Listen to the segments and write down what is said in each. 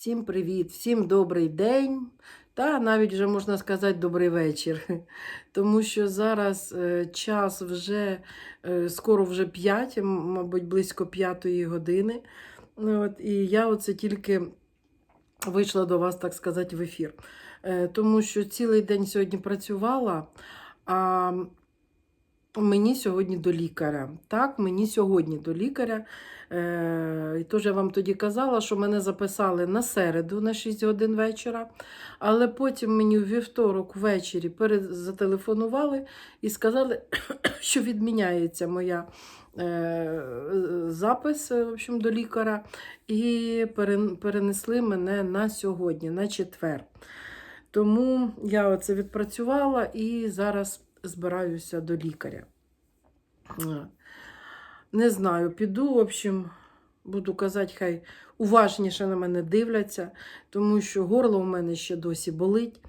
Всім привіт, всім добрий день, та навіть вже можна сказати добрий вечір. Тому що зараз е, час вже е, скоро вже 5, мабуть, близько 5 години. Ну, От, і я оце тільки вийшла до вас, так сказати, в ефір. Е, Тому що цілий день сьогодні працювала, а мені сьогодні до лікаря. Так, мені сьогодні до лікаря. Е, і теж я вам тоді казала, що мене записали на середу на 6 годин вечора, але потім мені у вівторок ввечері перед, зателефонували і сказали, що відміняється моя е, запис в общем, до лікаря, і перенесли мене на сьогодні, на четвер. Тому я оце відпрацювала і зараз збираюся до лікаря. Е, Не знаю, піду, в общем, буду казати, хай уважніше на мене дивляться, тому що горло у мене ще досі болить.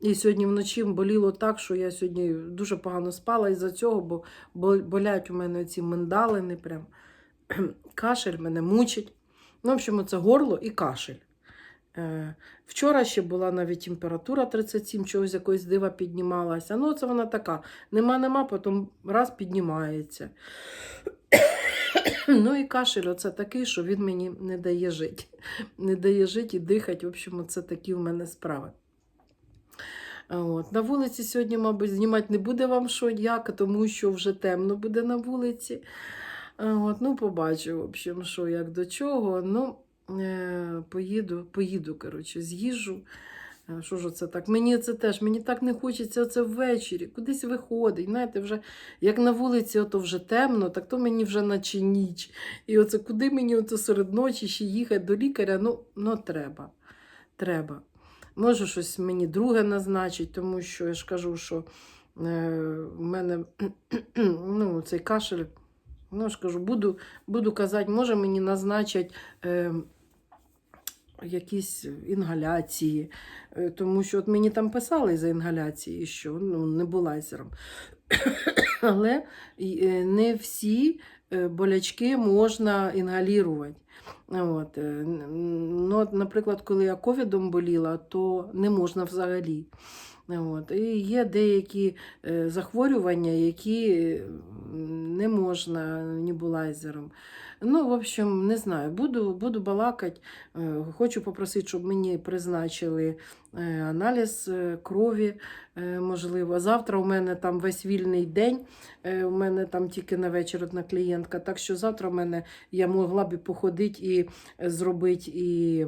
І сьогодні вночі боліло так, що я сьогодні дуже погано спала із-за цього, бо- болять у мене ці миндалини, прям кашель мене мучить. Ну, в общем, це горло і кашель. Е, Вчора ще була навіть температура 37, чогось якоїсь дива піднімалася. Ну, це вона така. Нема, нема, потім раз піднімається. Ну і кашель оце такий, що він мені не дає жити. Не дає жити і дихати. В общем, це такі в мене справи. От. На вулиці сьогодні, мабуть, знімати не буде вам що як, тому що вже темно буде на вулиці. От. Ну, побачу, в общем, що як до чого. Ну, поїду, поїду, коротше, з'їжджу. Е, Що ж це так? Мені це теж, мені так не хочеться це ввечері, кудись виходить. Знаєте, вже як на вулиці, ото вже темно, так то мені вже наче ніч. І оце куди мені оце серед ночі ще їхати до лікаря? Ну, ну треба. Треба. Може, щось мені друге назначить, тому що я ж кажу, що е, в мене ну, цей кашель. Ну, я ж кажу, буду, буду казати, може мені назначать е, якісь інгаляції, е, тому що от мені там писали за інгаляції, що ну, небулайзером. Але і, е, не всі е, болячки можна інгалірувати. От, ну, наприклад, коли я ковідом боліла, то не можна взагалі. От. І є деякі е, захворювання, які не можна небулайзером. Ну, в общем, не знаю, буду, буду балакати. Е, Хочу попросити, щоб мені призначили е, аналіз крові, можливо. Завтра у мене там весь вільний день. У мене там тільки на вечір одна клієнтка. Так що завтра в мене я могла б походити і зробити і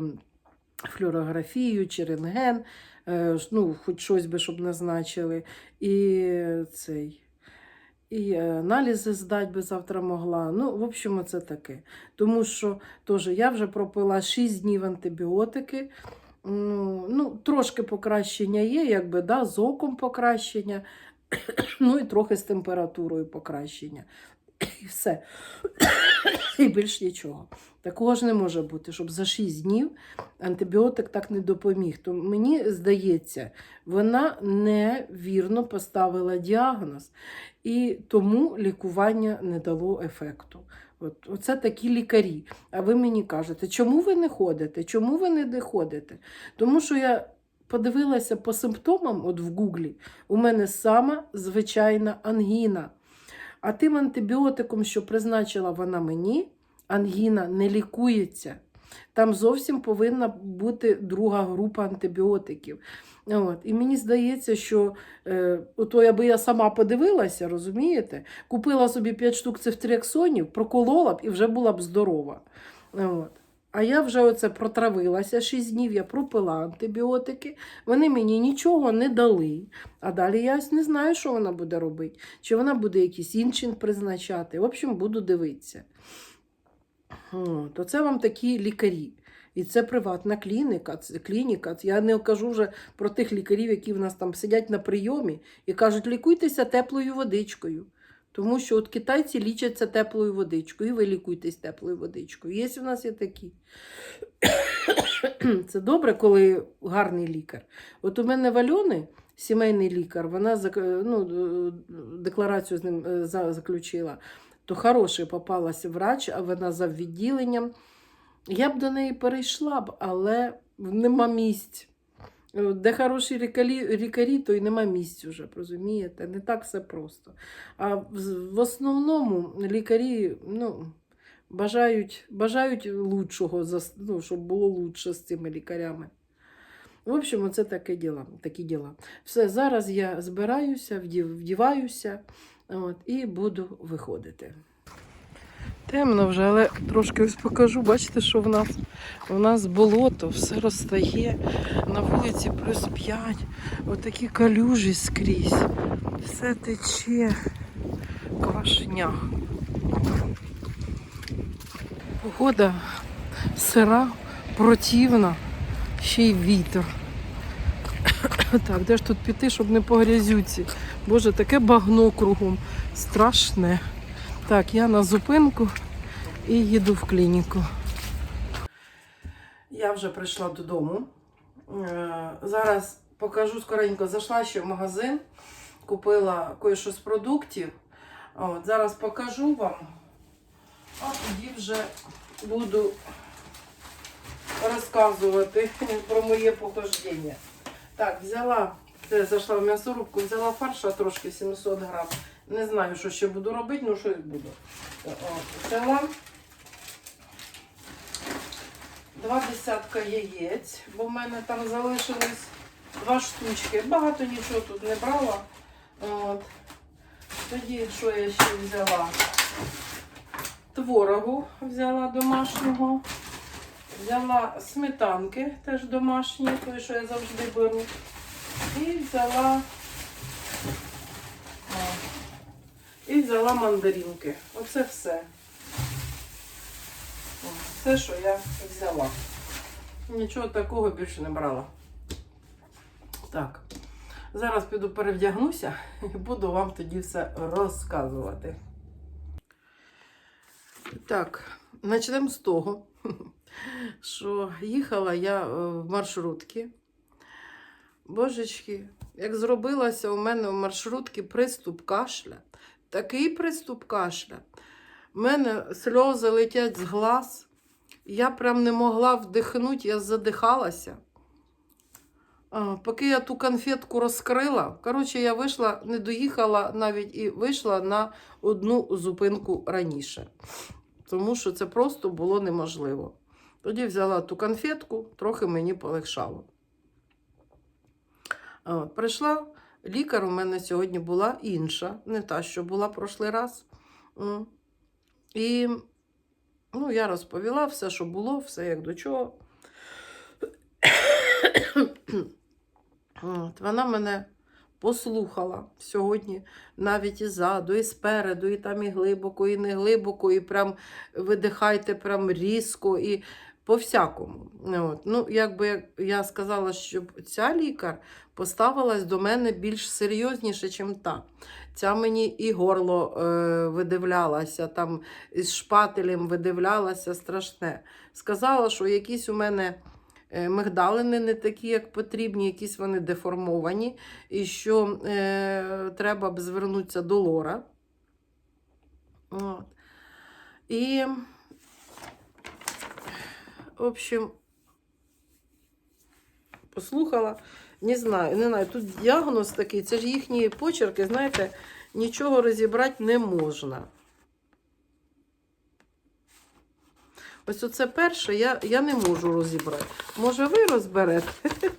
флюорографію, чи рентген, ну, хоч щось би, щоб назначили. І цей. І е, аналізи здати би завтра могла. Ну, в общем, це таке. Тому що теж я вже пропила 6 днів антибіотики. Ну, ну, трошки покращення є, якби, да, з оком покращення, ну і трохи з температурою покращення. І все. І більш нічого. Такого ж не може бути, щоб за 6 днів антибіотик так не допоміг. То мені здається, вона невірно поставила діагноз, і тому лікування не дало ефекту. От, оце такі лікарі. А ви мені кажете, чому ви не ходите? Чому ви не ходите? Тому що я подивилася по симптомам, от в Гуглі, у мене сама звичайна ангіна. А тим антибіотиком, що призначила вона мені, ангіна не лікується. Там зовсім повинна бути друга група антибіотиків. От. І мені здається, що е, ото аби я сама подивилася, розумієте, купила собі 5 штук цифтріаксонів, проколола б і вже була б здорова. От. А я вже оце протравилася 6 днів, я пропила антибіотики, вони мені нічого не дали. А далі я не знаю, що вона буде робити. Чи вона буде якийсь інший призначати. В общем, буду дивитися. От, Оце вам такі лікарі. І це приватна клініка. Це клініка. Я не кажу вже про тих лікарів, які в нас там сидять на прийомі і кажуть, лікуйтеся теплою водичкою. Тому що от китайці лічаться теплою водичкою, і ви лікуйтесь теплою водичкою. Є у нас є такі. Це добре, коли гарний лікар. От у мене в Альони, сімейний лікар, вона ну, декларацію з ним е, заключила, то хороший попалася врач, а вона за відділенням. Я б до неї перейшла б, але нема місць. Е, Де хороші лікарі, лікарі, то й нема місць уже, розумієте? Не так все просто. А в, основному лікарі ну, бажають, бажають лучшого, ну, щоб було лучше з цими лікарями. В общем, оце таке діла, такі діла. Все, зараз я збираюся, вдів, вдіваюся от, і буду виходити. Темно вже, але трошки ось покажу. Бачите, що в нас? У нас болото, все розтає. На вулиці плюс 5. Отакі калюжі скрізь. Все тече. Квашня. Погода сира, противна, ще й вітер. Так, де ж тут піти, щоб не по грязюці? Боже, таке багно кругом. Страшне. Так, я на зупинку і їду в клініку. Я вже прийшла додому. Е, Зараз покажу скоренько. Зайшла ще в магазин, купила кое-що з продуктів. От, зараз покажу вам, а тоді вже буду розказувати про моє похождення. Так, взяла, це зайшла в м'ясорубку, взяла фарша трошки 700 грам. Не знаю, що ще буду робити, ну щось буду. О, Взяла два десятка яєць, бо в мене там залишилось два штучки. Багато нічого тут не брала. От. Тоді, що я ще взяла? Творогу взяла домашнього. Взяла сметанки теж домашні, той, що я завжди беру. І взяла. о, І взяла мандаринки. Оце все. Все, що я взяла. Нічого такого більше не брала. Так, зараз піду перевдягнуся і буду вам тоді все розказувати. Так, почнемо з того, що їхала я е, в маршрутці. Божечки, як зробилося у мене в маршрутці приступ кашля, такий приступ кашля. У мене сльози летять з глаз. Я прям не могла вдихнути, я задихалася. Поки я ту конфетку розкрила, коротше, я вийшла, не доїхала навіть і вийшла на одну зупинку раніше. Тому що це просто було неможливо. Тоді взяла ту конфетку, трохи мені полегшало. Прийшла, лікар у мене сьогодні була інша, не та, що була прошлий раз. І ну, я розповіла все, що було, все як до чого. От, вона мене послухала сьогодні навіть і ззаду, і спереду, і там і глибоко, і не глибоко, і прям видихайте прям різко, і по-всякому. От. Ну, якби я сказала, щоб ця лікар поставилась до мене більш серйозніше, ніж та. Ця мені і горло е, видивлялася, там із шпателем видивлялася страшне. Сказала, що якісь у мене е, мигдалини не такі, як потрібні, якісь вони деформовані, і що е, треба б звернутися до лора. От. І, в общем, послухала. Не знаю, не знаю. Тут діагноз такий, це ж їхні почерки, знаєте, нічого розібрати не можна. Ось оце перше я, я не можу розібрати. Може, ви розберете?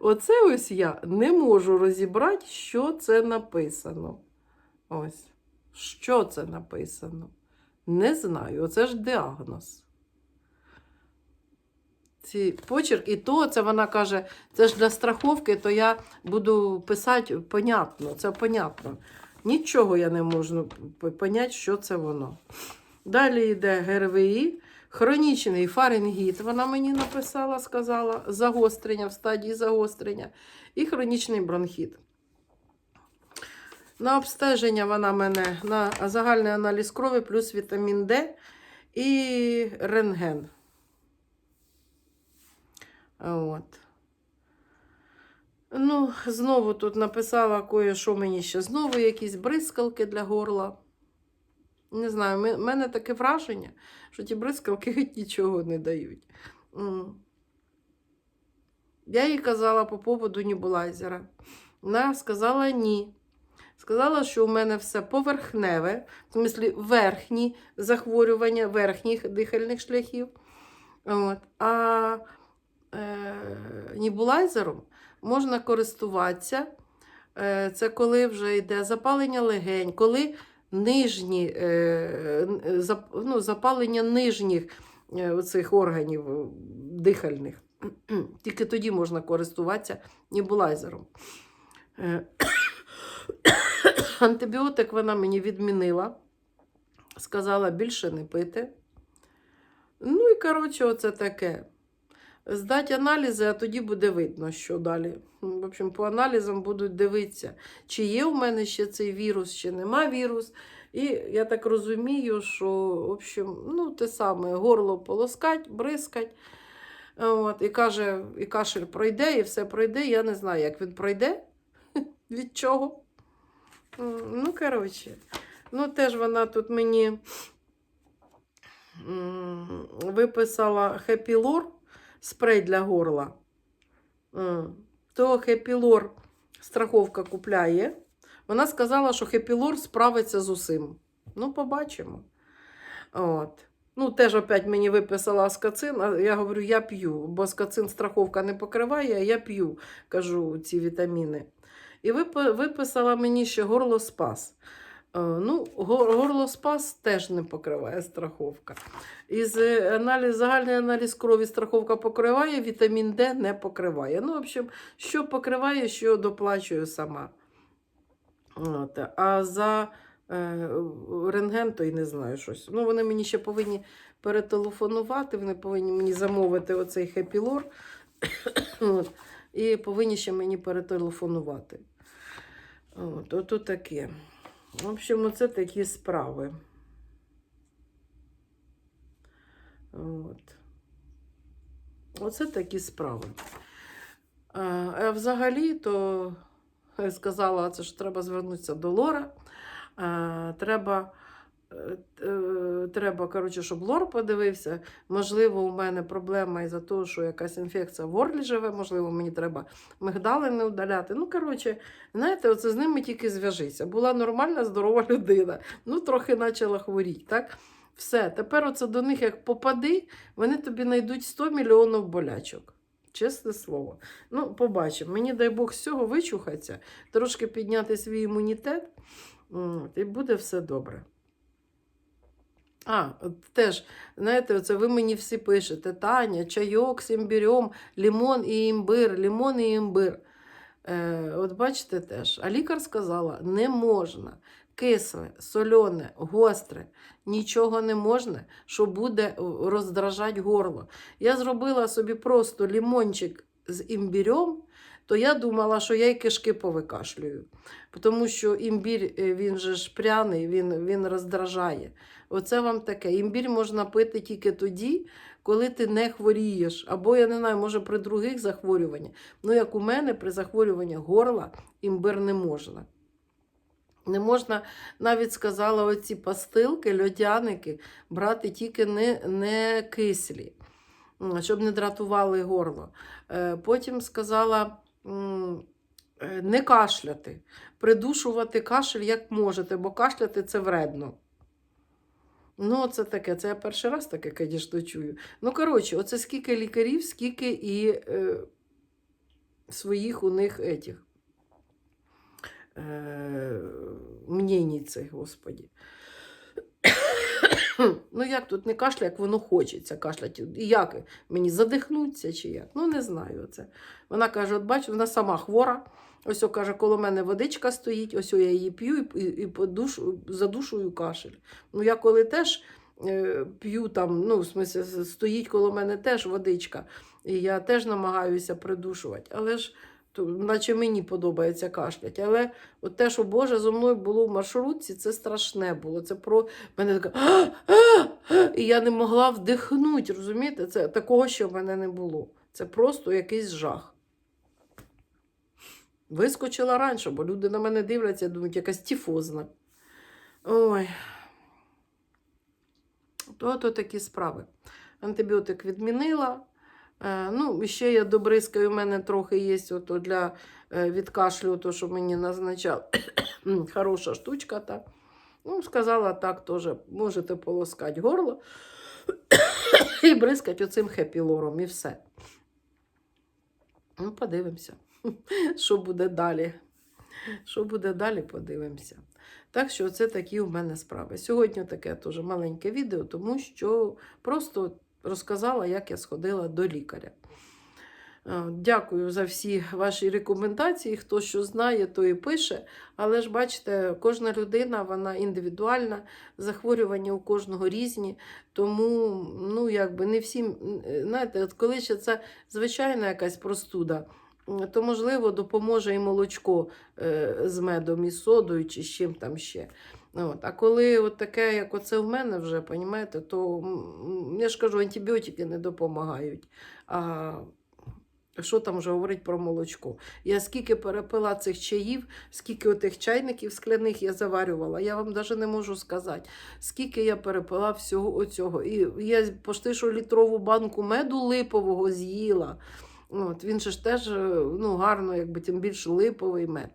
Оце ось я не можу розібрати, що це написано. Ось. Що це написано? Не знаю. Оце ж діагноз. Ці почерк, і то це вона каже, це ж для страховки, то я буду писати понятно, це понятно. Нічого я не можу поняти, що це воно. Далі йде ГРВІ, хронічний фарингіт, вона мені написала, сказала, загострення в стадії загострення, і хронічний бронхіт. На обстеження вона мене на загальний аналіз крові плюс вітамін Д і рентген. От. Ну, знову тут написала кое, що мені ще знову якісь бризкалки для горла. Не знаю, в мене таке враження, що ті бризкалки нічого не дають. Я їй казала по поводу небулайзера. Вона сказала ні. Сказала, що у мене все поверхневе, в смислі верхні захворювання верхніх дихальних шляхів. От. А е, небулайзером можна користуватися. Е, це коли вже йде запалення легень, коли нижні, е, ну, запалення нижніх оцих органів дихальних. Тільки тоді можна користуватися небулайзером. Е, Антибіотик вона мені відмінила, сказала більше не пити. Ну і коротше, оце таке. Здати аналізи, а тоді буде видно, що далі. В общем, по аналізам будуть дивитися, чи є у мене ще цей вірус, чи нема вірус. І я так розумію, що в общем, ну, те саме горло полоскать, бризкать. От, і каже, і кашель пройде, і все пройде. Я не знаю, як він пройде, від чого. Ну, коротше, ну теж вона тут мені виписала хепілор, спрей для горла. То хепілор страховка купляє. Вона сказала, що хепілор справиться з усім. Ну, побачимо. От. Ну, теж опять мені виписала аскацин, а я говорю, я п'ю, бо аскацин страховка не покриває, а я п'ю, кажу, ці вітаміни. І виписала мені ще горлоспас. Е, Ну, гор- горлоспас теж не покриває страховка. Із е, аналіз, загальний аналіз крові страховка покриває, вітамін Д не покриває. Ну, в общем, що покриває, що доплачую сама. От. А за е, рентген, то й не знаю щось. Ну, вони мені ще повинні перетелефонувати, вони повинні мені замовити оцей хепілор. І повинні ще мені перетелефонувати. От, ото таке. В общем, оце такі справи. От. Оце такі справи. А, а взагалі, то е, сказала, це ж треба звернутися до Лора. Треба, е, е, треба, коротше, щоб Лор подивився. Можливо, у мене проблема із-за того, що якась інфекція в горлі живе, можливо, мені треба мигдали не удаляти. Ну, коротше, знаєте, оце з ними тільки зв'яжися. Була нормальна, здорова людина. Ну, трохи почала хворіти, так? Все, тепер оце до них як попади, вони тобі знайдуть 100 мільйонів болячок. Чесне слово. Ну, побачимо. Мені дай Бог з цього вичухатися, трошки підняти свій імунітет, і буде все добре. А, теж, знаєте, оце ви мені всі пишете: Таня, чайок з імбирем, лімон і імбир, лімон і імбир. Е, от бачите теж. А лікар сказала, не можна. Кисле, солене, гостре, нічого не можна, що буде роздражати горло. Я зробила собі просто лімончик з імбірем, то я думала, що я й кишки повикашлюю. Тому що імбір, е, він же ж пряний, він, він роздражає. Оце вам таке. Імбір можна пити тільки тоді, коли ти не хворієш. Або, я не знаю, може при других захворюваннях. Ну, як у мене, при захворюванні горла імбир не можна. Не можна, навіть сказала, оці пастилки, льодяники брати тільки не, не кислі, щоб не дратували горло. Е, Потім сказала не кашляти, придушувати кашель як можете, бо кашляти це вредно. Ну, це таке, це я перший раз таке, звісно, чую. Ну, коротше, оце скільки лікарів, скільки і е, своїх у них етіх е, мнєній цих, господі. Ну, як тут не кашля, як воно хочеться кашляти. Як мені задихнуться чи як? Ну, не знаю це. Вона каже: от бачу, вона сама хвора. Ось каже, коло мене водичка стоїть, ось я її п'ю і, і подушу, задушую кашель. Ну, я коли теж е, п'ю там, ну, в смысле, стоїть коло мене теж водичка, і я теж намагаюся придушувати. Але ж то, наче мені подобається кашлять. Але от те, що Боже зо мною було в маршрутці, це страшне було. Це про мене така. І я не могла вдихнути, розумієте? Це такого, що в мене не було. Це просто якийсь жах. Вискочила раніше, бо люди на мене дивляться, думають, якась тіфозна. Ой. То, то такі справи. Антибіотик відмінила. Е, ну, ще я добризкаю, у мене трохи є ото для е, від то, що мені назначав. Хороша штучка. та. Ну, сказала так теж, можете полоскати горло і бризкати оцим хепілором, і все. Ну, подивимося, що буде далі. Що буде далі, подивимося. Так що це такі у мене справи. Сьогодні таке теж маленьке відео, тому що просто розказала, як я сходила до лікаря. Е, Дякую за всі ваші рекомендації. Хто що знає, то і пише. Але ж бачите, кожна людина вона індивідуальна, захворювання у кожного різні. Тому, ну, якби не всім, знаєте, от коли ще це звичайна якась простуда, то можливо допоможе і молочко е, з медом, і содою, чи з чим там ще. От. А коли от таке, як оце в мене вже, понімаєте, то я ж кажу, антибіотики не допомагають. А що там вже говорить про молочко? Я скільки перепила цих чаїв, скільки отих чайників скляних я заварювала, я вам навіть не можу сказати, скільки я перепила всього оцього. І я почти що літрову банку меду липового з'їла. От, він же ж теж е, ну, гарно, якби тим більше липовий мед.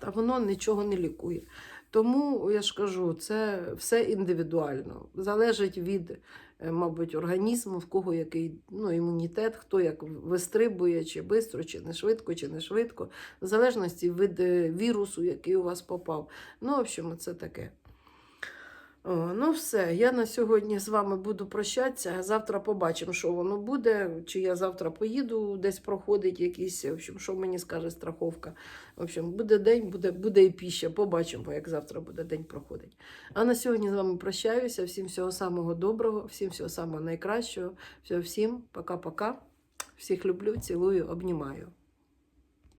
А воно нічого не лікує. Тому я ж кажу, це все індивідуально. Залежить від, е, мабуть, організму, в кого який ну, імунітет, хто як вистрибує, чи швидко, чи не швидко, чи не швидко, в залежності від е, вірусу, який у вас попав. Ну, в общем, це таке. О, ну, все, я на сьогодні з вами буду прощатися. Завтра побачимо, що воно буде. Чи я завтра поїду, десь проходить якийсь, в общем, що мені скаже страховка. В общем, буде день, буде, буде і піща. Побачимо, як завтра буде день проходить. А на сьогодні з вами прощаюся. Всім всього самого доброго, всім всього самого найкращого. Все, всім пока-пока. Всіх люблю, цілую, обнімаю.